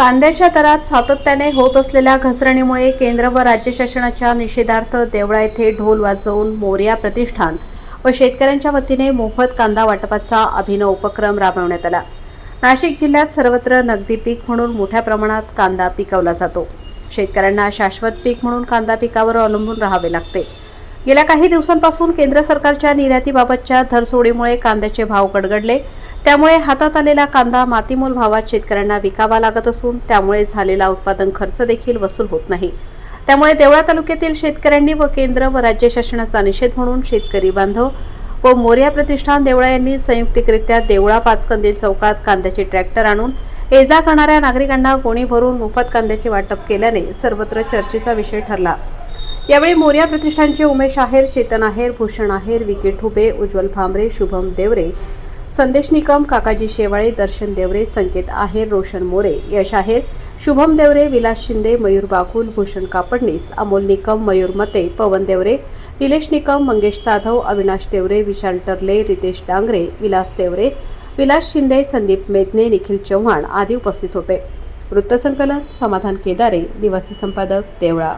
कांद्याच्या दरात सातत्याने होत असलेल्या घसरणीमुळे केंद्र व राज्य शासनाच्या निषेधार्थ देवळा येथे ढोल वाजवून मोर्या प्रतिष्ठान व शेतकऱ्यांच्या वतीने मोफत कांदा वाटपाचा अभिनव उपक्रम राबवण्यात आला. नाशिक जिल्ह्यात सर्वत्र नगदी पीक म्हणून मोठ्या प्रमाणात कांदा पिकवला जातो. शेतकऱ्यांना शाश्वत पीक म्हणून कांदा पिकावर अवलंबून राहावे लागते. गेल्या काही दिवसांपासून केंद्र सरकारच्या निर्यातीबाबतच्या धरसोडीमुळे कांद्याचे भाव गडगडले. त्यामुळे हातात आलेला कांदा मातीमोल भावात शेतकऱ्यांना विकावा लागत असून त्यामुळे झालेला उत्पादन खर्च देखील वसूल होत नाही. त्यामुळे देवळा तालुक्यातील शेतकऱ्यांनी व केंद्र व राज्य शासनाचा निषेध म्हणून शेतकरी बांधव व मोर्या प्रतिष्ठान देवळा यांनी संयुक्तिकरित्या देवळा पाचकंदील चौकात कांद्याचे ट्रॅक्टर आणून ये जा करणाऱ्या नागरिकांना गोणी भरून मोफत कांद्याचे वाटप केल्याने सर्वत्र चर्चेचा विषय ठरला. यावेळी मोर्या प्रतिष्ठानचे उमेश आहेर चेतन आहेर भूषण आहेर विकी ठुबे उज्ज्वल भांबरे शुभम देवरे संदेश निकम काकाजी शेवाळे दर्शन देवरे संकेत आहेर रोशन मोरे यश आहेर शुभम देवरे विलास शिंदे मयूर बाकुल भूषण कापडणीस अमोल निकम मयूर मते पवन देवरे निलेश निकम मंगेश जाधव अविनाश देवरे विशाल टर्ले रितेश डांगरे विलास देवरे विलास शिंदे संदीप मेदने निखिल चव्हाण आदी उपस्थित होते. वृत्तसंकलन समाधान केदारे निवासी संपादक देवळा.